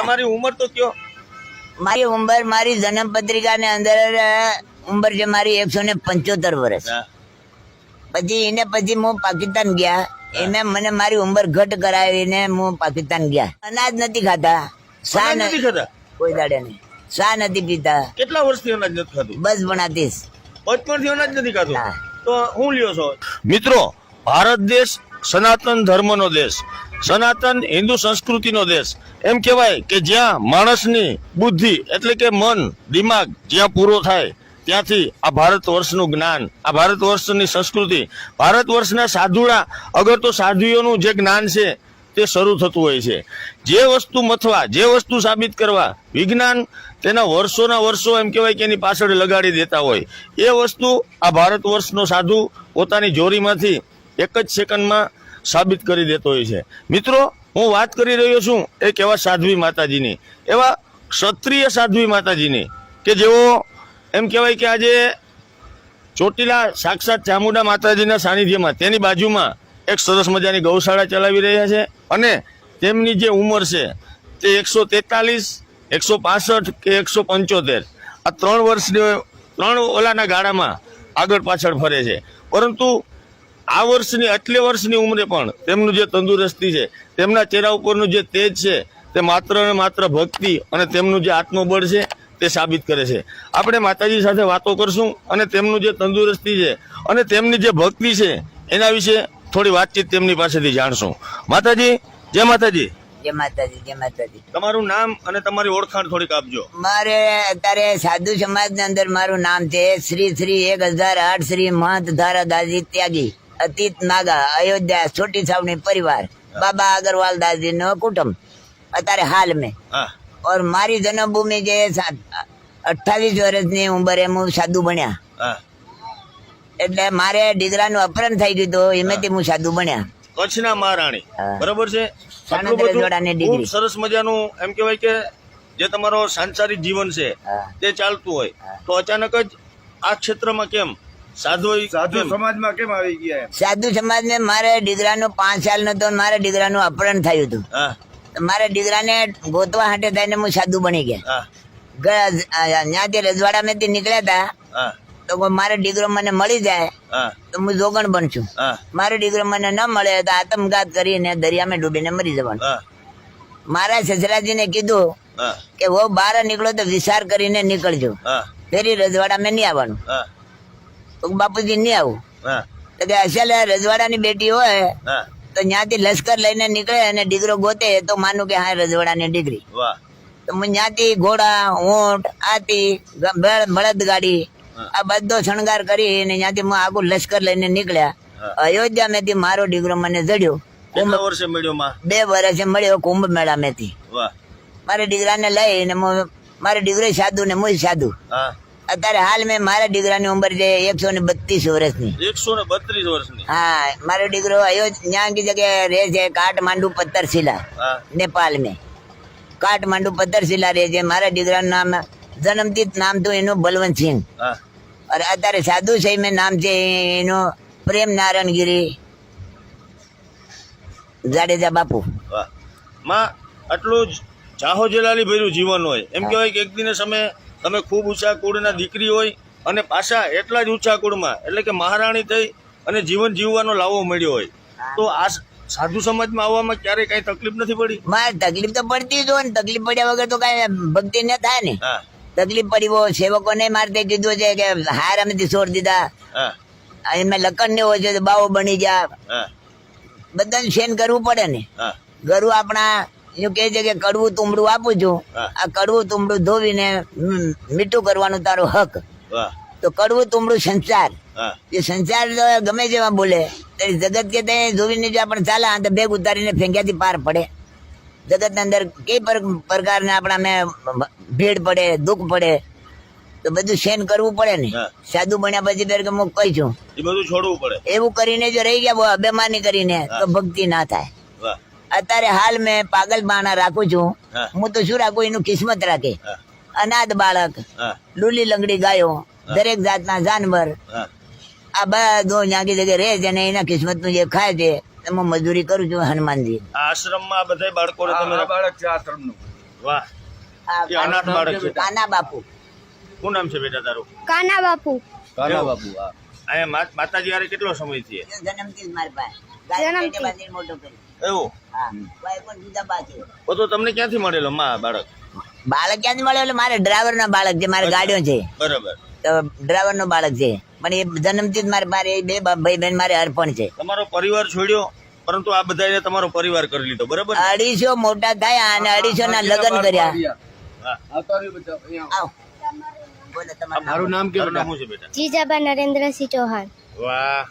તમારી ઉંમર તો કયો? મારી ઉંમર મારી જન્મ પત્રિકાની અંદર ઉંમર છે મારી એકસો ને પંચોતેર વર્ષ. પછી એને પછી હું પાકિસ્તાન ગયા. એને મને મારી ઉંમર ઘટ કરાવીને હું પાકિસ્તાન ગયા. અનાજ નથી ખાતા શા નથી ખાતા કોઈ દાડે નહીં. શા નથી પીતા? કેટલા વર્ષથી અનાજ નથી ખાતું બસ ભણાતીશ. બચપણથી અનાજ નથી ખાતું તો હું લ્યો છો? મિત્રો ભારત દેશ સનાતન ધર્મનો દેશ. સનાતન હિન્દુ સંસ્કૃતિનો દેશ. એમ કહેવાય કે જ્યાં માણસની બુદ્ધિ એટલે કે મન, દિમાગ જ્યાં પૂરો થાય, ત્યાંથી આ ભારત વર્ષનું જ્ઞાન, આ ભારત વર્ષની સંસ્કૃતિ, ભારત વર્ષના સાધુડા, અગર તો સાધુઓનું જે જ્ઞાન છે, તે શરૂ થતું હોય છે. જે વસ્તુ મથવા, જે વસ્તુ સાબિત કરવા, વિજ્ઞાન તેના વર્ષોના વર્ષો એમ કહેવાય કે એની પાછળ લગાડી દેતા હોય. એ વસ્તુ આ ભારત વર્ષનો સાધુ પોતાની જોરીમાંથી એક જ સેકન્ડમાં સાબિત કરી દેતો હોય છે. મિત્રો, હું વાત કરી રહ્યો છું એક એવા સાધ્વી માતાજીની, એવા ક્ષત્રિય સાધ્વી માતાજીની, કે જેઓ એમ કહેવાય કે આજે ચોટીલા સાક્ષાત ચામુંડા માતાજીના સાનિધ્યમાં, તેની બાજુમાં એક સરસ મજાની ગૌશાળા ચલાવી રહ્યા છે અને તેમની જે ઉંમર છે તે એકસો તેતાલીસ, એકસો પાસઠ કે એકસો પંચોતેર. આ ત્રણ વર્ષની ત્રણ ઓલાના ગાળામાં આગળ પાછળ ફરે છે. પરંતુ આ વર્ષની આટલી વર્ષની ઉંમરે પણ તેમનું જે તંદુરસ્તી છે તેમના ચહેરા ઉપરનું જે તેજ છે તે માત્ર ને માત્ર ભક્તિ અને તેમનું જે આત્મબળ છે તે સાબિત કરે છે. આપણે માતાજી સાથે વાતો કરશું અને તેમનું જે તંદુરસ્તી છે અને તેમની જે ભક્તિ છે એના વિશે થોડી વાતચીત તેમની પાસેથી જાણશું. માતાજી જય માતાજી. જય માતાજી જય માતાજી. તમારું નામ અને તમારી ઓળખાણ થોડીક આપજો. મારે અત્યારે સાધુ સમાજની અંદર મારું નામ છે શ્રી શ્રી એક હજાર આઠ શ્રી મહંત ધારા દાદી ત્યાગી. અતીત નાગા અયોધ્યા છોટી સાવણી પરિવાર બાબા અગ્રવાલ દાસજી નો કુટુંબ. અત્યારે હાલ મેં. ઓર મારી જન્મભૂમિ જે અઠાવીસ વર્ષની ઉંમરે હું સાદુ ભણ્યા એટલે મારે દીકરાનું અપહરણ થઈ ગયું હતું એમાંથી હું. સાદુ ભણ્યા કચ્છના મહારાણી. બરોબર છે? સરસ મજાનું એમ કહેવાય કે જે તમારો સાંસારિક જીવન છે તે ચાલતું હોય. તો અચાનક જ આ ક્ષેત્રમાં કેમ? સાધુ સાધુ સમાજમાં કેમ આવી ગયા સાધુ સમાજ ને મારે દીકરાનું પાંચ સાલ નો તો મારે દીકરાનું અપહરણ થયું હતું. હા. તો મારે દીકરાને ગોતવા હાટે થઈને હું સાધુ બની ગયા. હા. રજવાડા ત્યાંથી રજવાડામાંથી નીકળ્યા હતા તો મારો દીકરો મને મળી જાય તો હું જોગણ બનશું મારો દીકરો મને ન મળે તો આત્મઘાત કરીને દરિયામાં ડૂબીને મરી જવાનું. હા. મારા સસરાજીને કીધું કે વો બહાર નીકળો તો વિચાર કરીને નીકળજો. ફેરી ફેરી રજવાડામાં નહીં આવવાનું. બાપુજી નહીં આવું. તો કે અસલ રજવાડાની બેટી હોય તો ત્યાંથી લશ્કર લઈને નીકળે અને દીકરો ગોતે તો માનું કે હા રજવાડાની દીકરી. તો ત્યાંથી ઘોડા ઊંટ આતી બળદ ગાડી આ બધો શણગાર કરી અને ત્યાંથી હું આગળ લશ્કર લઈને નીકળ્યા. અયોધ્યા મેથી મારો દીકરો મને જડ્યો. બે વર્ષે મળ્યો કુંભ મેળા મેથી મારે દીકરાને લઈને ને મારે દીકરો સાધુ ને હું સાધુ. અત્યારે હાલ મેં મારા દીકરાની ઉંમર છે એકસો ને બત્રીસ વર્ષની. એકસો ને બત્રીસ વર્ષની. હા મારો દીકરો આવ્યો ન્યા કી જગ્યાએ રહે છે કાઠમાંડુ પથ્થરશિલા નેપાલ મેં કાઠમાંડુ પથ્થરશિલા રહે છે. મારા દીકરાનું નામ જન્મથી જ નામ તો એનું બલવંતસિંહ. અરે અત્યારે સાધુ છે મેં નામ છે એનું પ્રેમ નારાયણ ગીરી જાડેજા બાપુ. માં આટલું જાહો જલાલી ભર્યું જીવન હોય. એમ કહેવાય કે એક દિને સમય તમે ખૂબ ઊંચા કુળના દીકરી હોય અને પાછા એટલા જ ઊંચા કુળમાં એટલે કે મહારાણી થઈ અને જીવન જીવવાનો લાવો મળ્યો હોય તો આ સાધુ સમાજમાં આવવામાં ક્યારેય કઈ તકલીફ નથી પડી? મારે તકલીફ તો પડતી જ હોય ને તકલીફ પડ્યા વગર તો કઈ ભક્તિ ન થાય ને. તકલીફ પડી હોય સેવકોને મારતે કીધું છે કે હાર અમેથી છોડ દીધા. એમાં લકન ને હોય છે બાવો બની ગયા. બધાને શેન કરવું પડે ને. ગરુ આપણા કહે છે કે કડવું તુંબડું આપું છું. આ કડવું તુંબડું ધોવીને મીઠું કરવાનું તારો હક. તો કડવું તુંબડું સંસાર. એ સંસાર ગમે જેવા બોલે. જગત કે તે ધોવીને જો આપણે ચાલે આ તો બેગ ઉતારીને ફેંક્યાથી પાર પડે. જગત અંદર કઈ પર- પ્રકારના આપણા મેં ભીડ પડે દુઃખ પડે. તો બધું સેન કરવું પડે ને. સાદુ સાધુ બન્યા પછી ફેર કે હું કહી છું? એ બધું છોડવું પડે. એવું કરીને જો રહી ગયા બહુ અભિમાની કરીને તો ભક્તિ ના થાય. વાહ. અત્યારે હાલ મેં પાગલ બાણા રાખું છું. હું. તો શું રાખું? એનું કિસ્મત રાખે. અનાથ બાળક લુલી લંગડી ગાયો દરેક જાતના જાનવર. આ બધું જાગી જગ્યાએ રહે છે અને એના કિસ્મતનું જે ખાય છે એમાં મજૂરી કરું છું હનુમાનજી. આશ્રમમાં બધા આ બાળક છે આશ્રમનું. વાહ. અનાથ બાળક છે. કાના બાપુ. શું નામ છે બેટા તારું? કાના બાપુ. કાના બાપુ અહીંયા માતાજી વારે કેટલો સમય થયો? જન્મથી જ મારી પાસે. જન્મથી. મોટો કર્યો. એવું? છે તો તમને ક્યાંથી મળેલો માં બાળક? બાળક ક્યાંથી મળ્યો? એટલે મારે ડ્રાઈવર નો બાળક છે મારે ગાડીઓ છે. બરાબર. તો ડ્રાઈવર નો બાળક છે. પણ એ જન્મથી જ મારે મારે બે ભાઈ બહેન મારે અર્પણ છે. તમારો પરિવાર છોડ્યો પરંતુ આ બધાએ તમારો પરિવાર કરી લીધો બરાબર અઢીસો મોટા થયા અને અઢીસો ના લગ્ન કર્યા. મારું નામ કેવું નામ છે? બેટા? જીજાબા નરેન્દ્રસિંહ ચૌહાણ. વાહ.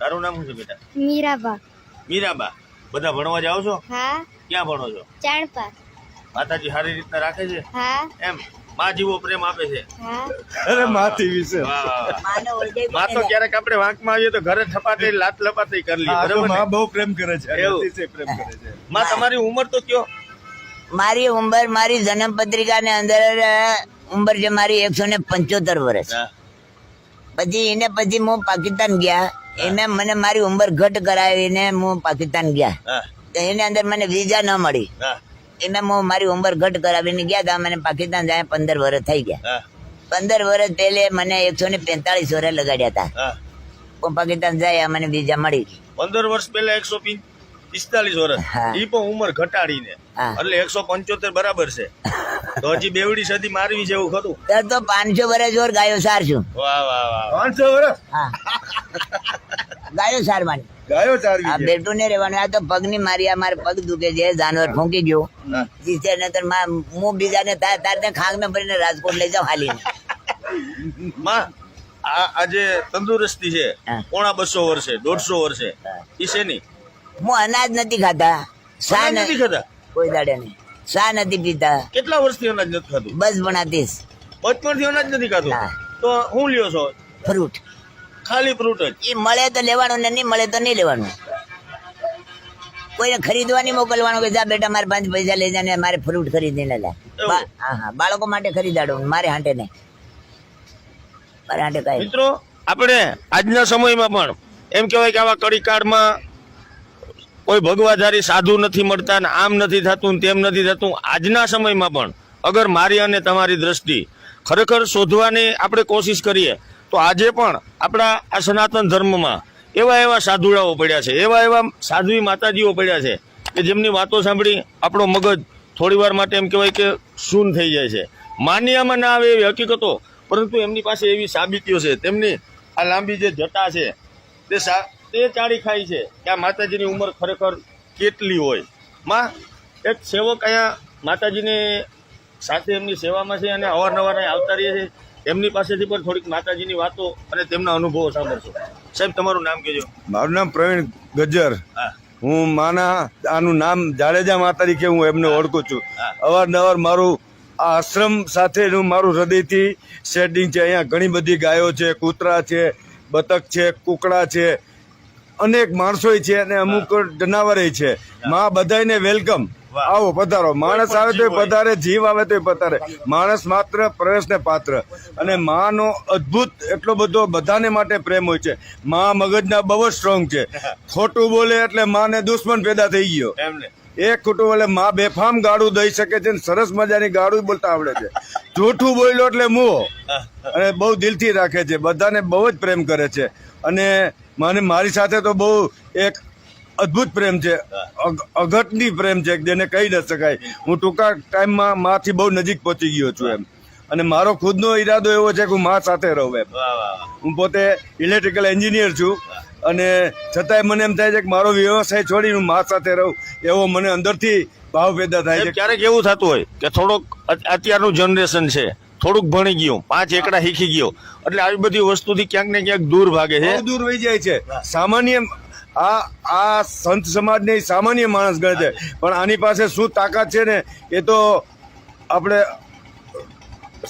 તારું નામ શું છે બેટા? મીરાબા. મીરાબા બધા ભણવા જાઓ છો? હા. ક્યાં ભણો છો? ચાણપા. માતાજી સારી રીતના રાખે છે? હા. એમ? માં જીવો પ્રેમ આપે છે? હા. અરે માથી વિશે. માં તો ક્યારેક આપણે વાંકમાં આવીએ તો ઘરે થપાતે લાત લપાતે કરી લઈએ બરાબરમાં બહુ પ્રેમ કરે છે પ્રેમ કરે છે. માં તમારી ઉંમર તો કયો? મારી ઉંમર મારી જન્મ પત્રિકા ને અંદર ઉંમર છે મારી એકસો ને પંચોતેર વર્ષ હા. પછી એને પછી હું પાકિસ્તાન ગયા. એને મને મારી ઉંમર ઘટ કરાવીને હું પાકિસ્તાન ગયા. એની અંદર મને વિઝા ન મળી. એને હું મારી ઉંમર ઘટ કરાવીને ગયા હતા મને પાકિસ્તાન જાય પંદર વર્ષ થઈ ગયા. પંદર વર્ષ પહેલે મને એકસો ને પેંતાળીસ વર્ષ લગાડ્યા હતા હા. પાકિસ્તાન જાય મને વિઝા મળી. પંદર વર્ષ પહેલા એકસો પિસ્તાલીસ વર્ષ એ પણ ઉંમર ઘટાડીને. એટલે એકસો પંચોતેર બરાબર છે. તો હજી બેવડી સદી મારવી છે એવું ખરું? ત્યારે તો પાંચસો વર્ષ ઓર ગાયો સાર છું વાહ વાહ વાહ. પાંચસો વર્ષ હા. ગાયો સારવાની. ગાયો ચારવી આ છે. બેઠું રહેવાનું આ તો પગની મારી આ મારે પગ દુખે છે જાનવર ફૂંકી ગયો. જીતે નતરમાં હું બીજાને તાર તારને ખાંગ ને ભરીને રાજકોટ લઈ જાઉં હાલીને. માં આ આ તંદુરસ્તી છે. પોણા બસો વર્ષે દોઢસો વર્ષે હા. ઈ શેની? હું અનાજ નથી ખાતા. અનાજ નથી ખાતા? કોઈ દાડે નહીં. સા નથી પીતા? કેટલા વર્ષથી અનાજ નથી ખાતું બસ બનાતીશ બચપણથી અનાજ નથી ખાતું તો હું લ્યો છો? ફ્રૂટ. ખાલી ફ્રૂટ જ? એ મળે તો લેવાનું ને નહીં મળે તો નહીં લેવાનું. કોઈને ખરીદવાની મોકલવાનું કે જા બેટા મારે પાંચ પૈસા લઈ જાય મારે ફ્રૂટ ખરીદીને લે. હા હા. બાળકો માટે ખરીદાડો મારે હાંટે નહીં. મારે હાંટે કાંઈ મિત્રો આપણે આજના સમયમાં પણ એમ કહેવાય કે આવા કડી કાળમાં કોઈ ભગવાધારી સાધુ નથી મળતા ને આમ નથી થતું તેમ નથી થતું. આજના સમયમાં પણ અગર મારી અને તમારી દ્રષ્ટિ ખરેખર શોધવાની આપણે કોશિશ કરીએ, તો આજે પણ આપણા આ સનાતન ધર્મમાં એવા એવા સાધુડાઓ પડ્યા છે, એવા એવા સાધ્વી માતાજીઓ પડ્યા છે કે જેમની વાતો સાંભળી આપણો મગજ થોડી વાર માટે એમ કહેવાય કે શૂન થઈ જાય છે. માન્યામાં ના આવે એવી હકીકતો, પરંતુ એમની પાસે એવી સાબિતીઓ છે. તેમની આ લાંબી જે જટા છે, તે સા- તે ચાળી ખાય છે કે આ માતાજીની ઉંમર ખરેખર કેટલી હોય. માં એક સેવક અહીંયા માતાજીને સાથે એમની સેવામાં છે અને અવારનવાર આવતા રહીએ છે એમની પાસેથી પણ થોડીક માતાજીની વાતો અને તેમના અનુભવો સાંભળશો. સાહેબ તમારું નામ કહેજો. મારું નામ પ્રવીણ ગજ્જર. હા. માના આનું નામ જાડેજા મા તરીકે હું એમને ઓળખું છું. અવારનવાર મારું આ આશ્રમ સાથેનું મારું હૃદયથી સેટિંગ છે. અહીંયા ઘણી બધી ગાયો છે કૂતરા છે બતક છે કુકડા છે. અનેક માણસો છે અને અમુક જનાવરે છે. માં બધાને વેલકમ આવો પધારો. માણસ આવે તો પધારે જીવ આવે તો પધારે. માણસ માત્ર પ્રવેશને પાત્ર. અને માનો અદ્ભુત એટલો બધો બધાને માટે પ્રેમ હોય છે. માં મગજના બહુ જ સ્ટ્રોંગ છે. ખોટું બોલે એટલે માને દુશ્મન પેદા થઈ ગયો. એક ખોટું બોલે માં બેફામ ગાડું દઈ શકે છે સરસ મજાની ગાડું બોલતા આવડે છે. જૂઠું બોલ્યો એટલે મુઓ અને બહુ દિલથી રાખે છે. બધાને બહુ જ પ્રેમ કરે છે. અને મને મારી સાથે તો બહુ એક અદ્ભુત પ્રેમ છે. અઘટની પ્રેમ છે જેને કહી ન શકાય. હું ટૂંકા ટાઈમમાં માથી બહુ નજીક પહોંચી ગયો છું એમ. અને મારો ખુદનો ઈરાદો એવો છે કે હું મા સાથે રહું એમ. હું પોતે ઇલેક્ટ્રિકલ એન્જિનિયર છું અને છતાંય મને એમ થાય છે કે મારો વ્યવસાય છોડીને હું મા સાથે રહું એવો મને અંદરથી ભાવ પેદા થાય છે. ક્યારેક એવું થતું હોય કે થોડોક અત્યારનું જનરેશન છે. થોડુંક ભણી ગયું પાંચ એકડા શીખી ગયો. એટલે આવી બધી વસ્તુથી ક્યાંક ને ક્યાંક દૂર ભાગે છે. દૂર વહી જાય છે. સામાન્ય આ આ સંત સમાજને સામાન્ય માણસ ગણે છે. પણ આની પાસે શું તાકાત છે ને એ તો આપણે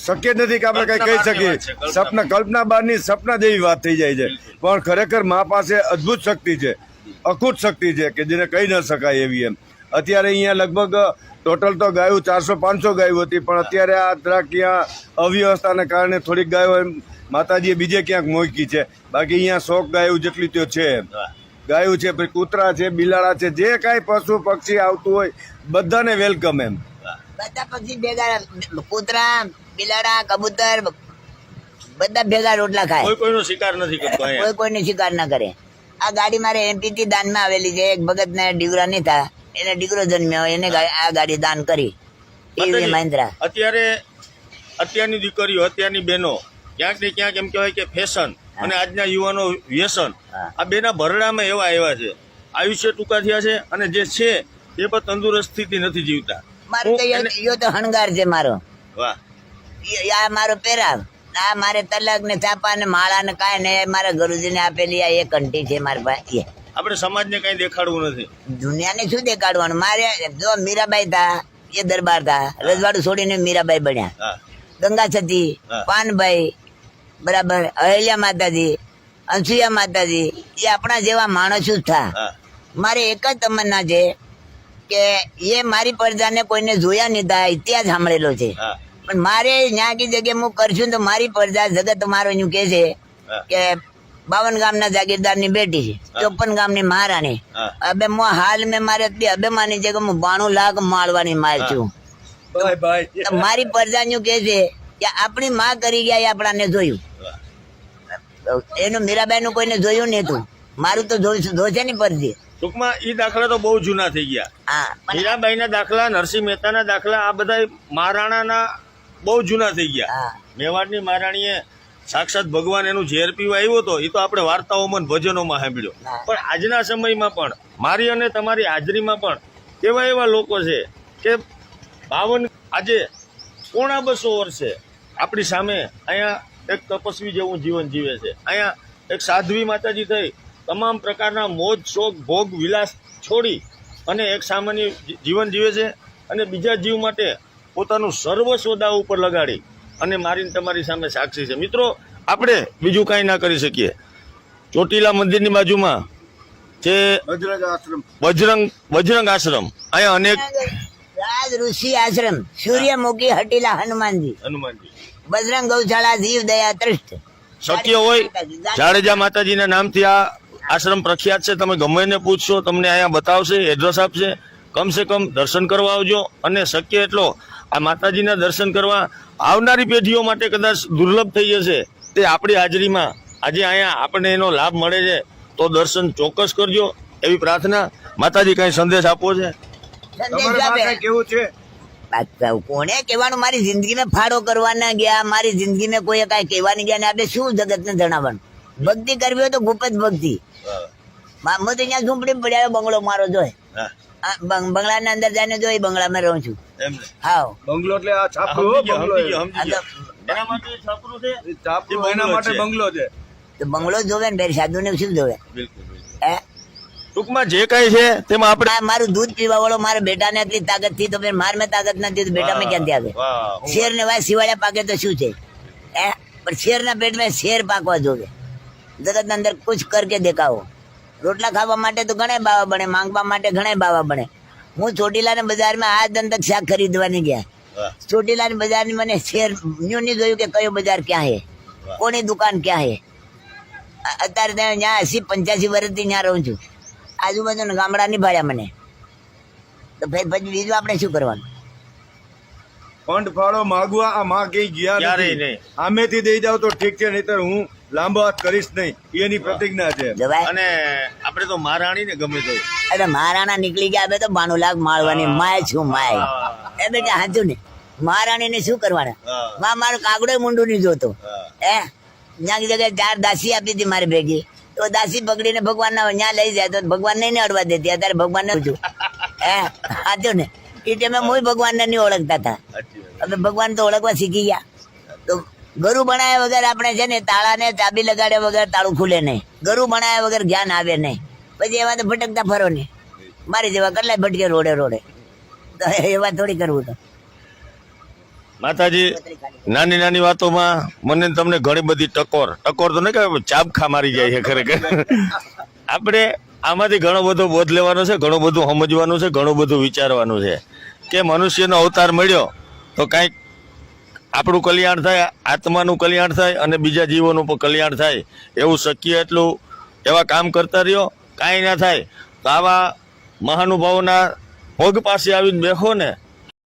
શક્ય નથી કે આપણે કઈ કહી શકીએ. સપના કલ્પના બહારની સપના જેવી વાત થઈ જાય છે. પણ ખરેખર મા પાસે અદ્ભુત શક્તિ છે અખૂટ શક્તિ છે કે જેને કહી ન શકાય એવી એમ. અત્યારે અહીંયા લગભગ ટોટલ તો ગાયું ચારસો પાંચસો ગાયું હતી પણ અત્યારે આ જરાક ત્યાં અવ્યવસ્થાને કારણે થોડીક ગાયો એમ માતાજીએ બીજે ક્યાંક મોકી છે. બાકી અહીંયા શોખ ગાયું જેટલી તો છે. ગાયું છે પછી કૂતરા છે બિલાડા છે જે કાંઈ પશુ પક્ષી આવતું હોય બધાને વેલકમ એમ. બધા પક્ષી ભેગા કૂતરા બિલાડા કબૂતર બધા ભેગા રોટલા ખાય. કોઈ કોઈનો શિકાર નથી કરતો કોઈ કોઈને શિકાર ના કરે. આ ગાડી મારે એમપી થી દાનમાં આવેલી છે. એક ભગત ને દીકરા નહીં થા. એને દીકરો જન્મ્યો એને આ ગાડી દાન કરી. એવી મહિન્દ્રા. અત્યારે અત્યારની દીકરીઓ અત્યારની બહેનો ક્યાંક ને ક્યાંક એમ કહેવાય કે ફેશન અને આજના યુવાનો વ્યસન. આ બેના ભરડામાં એવા આવ્યા છે. આયુષ્ય ટૂંકા થયા છે અને જે છે એ પણ તંદુરસ્તીથી નથી જીવતા. મારો તો યો તો હણગાર છે મારો. વાહ. આ મારો પહેરાવ. આ મારે તલક ને ચાપા ને માળા ને કાંઈ ને મારા ગુરુજીને આપેલી આ એક ઘંટી છે મારી પાસે. આપણે સમાજને કઈ દેખાડવું નથી. દુનિયાને શું દેખાડવાનું? મારે જો મીરાબાઈ થા એ દરબાર થા રજવાડું છોડીને મીરાબાઈ બન્યા. ગંગા સતી પાનભાઈ બરાબર અહેલ્યા માતાજી અંસુયા માતાજી એ આપણા જેવા માણસો જ થા. મારે એક જ તમન્ના છે કે એ મારી પ્રજાને કોઈને જોયા નહીં તા ઇતિહાસ સાંભળેલો છે. પણ મારે ન્યાકી જગ્યાએ હું કરશું તો મારી પ્રજા જગત મારો એનું કે છે કે બાવન ગામના જાગીરદારની બેટી છે. ચોપન ગામની મહારાણી. હવે હું હાલ મેં મારે અભિમાની છે કે હું બાણું લાખ માળવાની માર છું. મારી પ્રજાનું કે છે કે આપણી માં કરી ગયા એ આપણાને જોયું. એનું મીરાબાઈ નું કોઈને જોયું નહીં તું. મારું તો જોશે ને પરજી ટૂંકમાં એ દાખલા તો બહુ જૂના થઈ ગયા. હા પણ મીરાબાઈના દાખલા નરસિંહ મહેતા ના દાખલા આ બધા મહારાણાના બહુ જૂના થઈ ગયા. હા. મેવાડની મહારાણીએ સાક્ષાત ભગવાન એનું ઝેર પીવા આવ્યો હતો એ તો આપણે વાર્તાઓમાં ભજનોમાં સાંભળ્યો. પણ આજના સમયમાં પણ મારી અને તમારી હાજરીમાં પણ એવા એવા લોકો છે કે બાવન આજે પોણા બસો વર્ષે આપણી સામે અહીંયા એક તપસ્વી જેવું જીવન જીવે છે. અહીંયા એક સાધ્વી માતાજી થઈ તમામ પ્રકારના મોજ શોખ ભોગ વિલાસ છોડી અને એક સામાન્ય જીવન જીવે છે અને બીજા જીવ માટે પોતાનું સર્વસ્વ દાવ ઉપર લગાડી. અને મારીને તમારી સામે સાક્ષી છે. મિત્રો આપણે બીજું કાંઈ ના કરી શકીએ. ચોટીલા મંદિરની બાજુમાં જે આશ્રમ. બજરંગ બજરંગ આશ્રમ. અહીંયા અનેક રાજ ઋષિ આશ્રમ. સૂર્યમુખી હટીલા હનુમાનજી. હનુમાનજી. બજરંગ ગૌશાળા જીવ દયા શક્ય હોય જાડેજા માતાજીના નામથી આ આશ્રમ પ્રખ્યાત છે. તમે ગમે એને પૂછશો તમને અહીંયા બતાવશે એડ્રેસ આપશે. કમસે કમ દર્શન કરવા આવજો. અને શક્ય એટલો આ માતાજીના દર્શન કરવા આવનારી પેઢીઓ માટે કદાચ દુર્લભ થઈ જશે તે આપણી હાજરીમાં. આજે અહીંયા આપણને એનો લાભ મળે છે તો દર્શન ચોક્કસ કરજો. એવી પ્રાર્થના માતાજી કઈ સંદેશ આપવો છે? સંદેશ તમારે આપે. પાસે કેવું છે? કોને કહેવાનું? મારી જિંદગીમાં ફાળો કરવાના ગયા મારી જિંદગીમાં કોઈ કાંઈ કહેવાની ગયા ને આપણે શું જગતને જણાવવાનું? ભક્તિ કરવી હોય તો ગુપ્ત ભક્તિ. મા- હું તો અહીંયા ઝૂંપડી પડ્યા બંગલો મારો જોય. બંગલાના અંદર જઈને જોઈ બંગલામાં રહું છું. એમ બંગલો એટલે આ છાપરું હો, બંગલો છાપરું એના માટે બંગલો છે. તો બંગલો જોવે ને ભાઈ સાધુ ને શું જોવે. હે? ટૂંકમાં જે કઈ છે તેમાં આપણે મારું દૂધ પીવા વાળો મારા બેટાને એટલી તાકાતથી તો ફેર માર મેં તાકાત નથી તો બેટા મેં ક્યાંથી આવે? શેર ને વાય સિવાળ્યા પાકે તો શું છે? હે? પણ શેર ના પેટમાં શેર પાકવા જોવે. જગત ના અંદર કુછ કરકે દેખાવો. રોટલા ખાવા માટે તો ઘણા બાવા બને માંગવા માટે ઘણા બાવા બને. હું ચોટીલા ને બજારમાં આ દંતક શાક ખરીદવાની ગયા. વાહ, ચોટીલા ની બજારની મને શેર ન્યુ નહીં જોયું કે કયો બજાર ક્યાં હે? કોની દુકાન ક્યાં હે? અત્યારે ત્યાં ત્યાં એસી પંચ્યાસી વર્ષથી ત્યાં રહું છું. આજુબાજુના ગામડા નહીં ભાડ્યા મને. તો ફેર પછી બીજું આપણે શું કરવાનું? ફંડ ફાળો માગવા આ માં કઈ ગયા નહીં. આમેથી દઈ જાવ તો ઠીક છે નહીતર હું લાંબો હાથ કરીશ નહીં. એની પ્રતિજ્ઞા છે. જવાય. અને આપણે તો મહારાણી ને ગમે તો. અરે મહારાણા નીકળી ગયા હવે તો બાણું લાખ માળવાની માય છું માય. એ બેટા હાચું ને. મહારાણી ને શું કરવાના? હા. માં મારો કાગડો મુંડું નહીં જોતો. હા. હે? ત્યાં જગ્યાએ ચાર દાસી આપી હતી મારી ભેગી. તો દાસી પકડીને ભગવાન ના ત્યાં લઈ જાય તો ભગવાન ને નહીં અડવા દેતી. અત્યારે ભગવાન ને હે? હાચું ને. એ ટાઈમે હું ભગવાન ને નહીં ઓળખતા હતા. સાચી વાત. હવે ભગવાન તો ઓળખવા શીખી ગયા. તો ગરુ બનાવ્યા વગર આપણે છે ને તાળા ને ચાબી લગાડ્યા વગર તાળું ખુલે નહીં. ગરુ બનાવ્યા વગર જ્ઞાન આવે નહીં. પછી એવા તો ભટકતા ફરો ને. મારી જેવા કેટલાય ભટકે રોડે રોડે. તો એવા થોડી કરવું તો. માતાજી, નાની નાની વાતોમાં મને તમને ઘણી બધી ટકોર. ટકોર તો નહીં કે ચાબખા મારી જાય છે ખરેખર. આપણે આમાંથી ઘણો બધો બોધ લેવાનો છે, ઘણું બધું સમજવાનું છે, ઘણું બધું વિચારવાનું છે. કે મનુષ્યનો અવતાર મળ્યો, તો કાંઈક આપણું કલ્યાણ થાય, આત્માનું કલ્યાણ થાય અને બીજા જીવોનું પણ કલ્યાણ થાય. એવું શક્ય એટલું એવા કામ કરતા રહ્યો, કાંઈ ના થાય. તો આવા મહાનુભાવોના પગ પાસે આવીને બેઠો ને